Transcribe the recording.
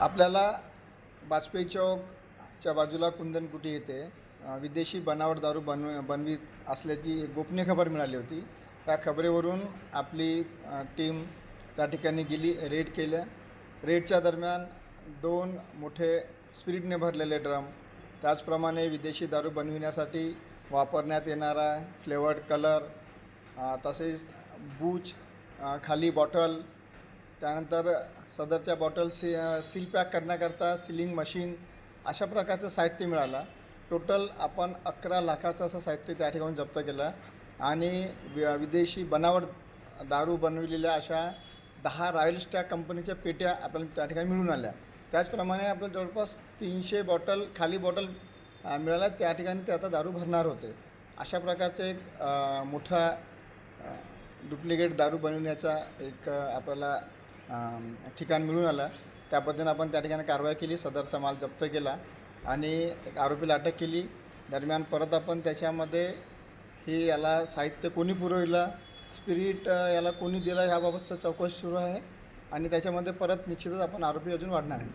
आपल्याला वाजपेयी चौकच्या बाजूला कुंदनकुटी येथे येते विदेशी बनावट दारू बनव बनवीत असल्याची एक गोपनीय खबर मिळाली होती. त्या खबरेवरून आपली टीम त्या ठिकाणी गेली रेड केल्या. रेडच्या दरम्यान दोन मोठे स्पिरिटने भरलेले ड्रम त्याचप्रमाणे विदेशी दारू बनविण्यासाठी वापरण्यात येणारा फ्लेवर्ड कलर तसेच बूच खाली बॉटल त्यानंतर सदरच्या बॉटल सी सील पॅक करण्याकरता सिलिंग मशीन अशा प्रकारचं साहित्य मिळालं. टोटल आपण अकरा लाखाचं असं साहित्य त्या ठिकाणी जप्त केलं आणि वि विदेशी बनावट दारू बनविलेल्या अशा दहा रॉयल स्टॅक कंपनीच्या पेट्या आपल्याला त्या ठिकाणी मिळून आल्या. त्याचप्रमाणे आपल्याला जवळपास तीनशे बॉटल खाली बॉटल मिळाल्या. त्या ठिकाणी ते आता दारू भरणार होते. अशा प्रकारचे एक मोठा डुप्लिकेट दारू बनवण्याचा एक आपल्याला ठिकाण मिळून आलं. त्या पद्धतीनं आपण त्या ठिकाणी कारवाई केली सदरचा माल जप्त केला आणि एक आरोपीला अटक केली. दरम्यान परत आपण त्याच्यामध्ये हे याला साहित्य कोणी पुरविलं स्पिरिट याला कोणी दिलं ह्याबाबतचं चौकशी सुरू आहे आणि त्याच्यामध्ये परत निश्चितच आपण आरोपी अजून वाढणार आहे.